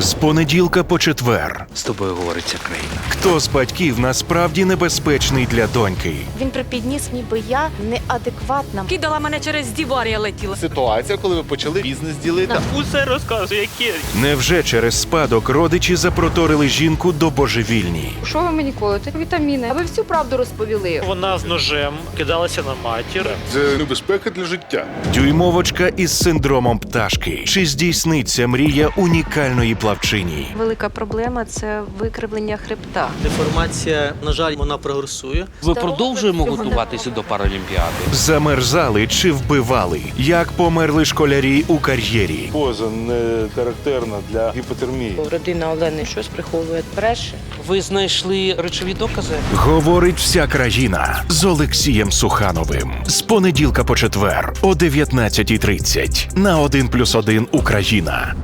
З понеділка по четвер. З тобою говориться країна. Хто з батьків насправді небезпечний для доньки? Він припідніс, ніби я неадекватна. Кидала мене через дівар, я летіла. Ситуація, коли ви почали бізнес ділити. Усе розказує, яке. Невже через спадок родичі запроторили жінку до божевільні? Що ви мені колите? Вітаміни. А ви всю правду розповіли. Вона з ножем кидалася на матір. Це небезпека для життя. Дюймовочка із синдромом пташки. Чи здійсниться мрія унікальної плавчині? Велика проблема це викривлення хребта. Деформація, на жаль, вона прогресує. Ми продовжуємо готуватися до Паралімпіади. Замерзали чи вбивали? Як померли школярі у кар'єрі? Поза не характерна для гіпотермії. Родина Олени щось приховує бреше. Ви знайшли речові докази? Говорить вся країна з Олексієм Сухановим. З понеділка по четвер о 19.30 на 1+,1 Україна.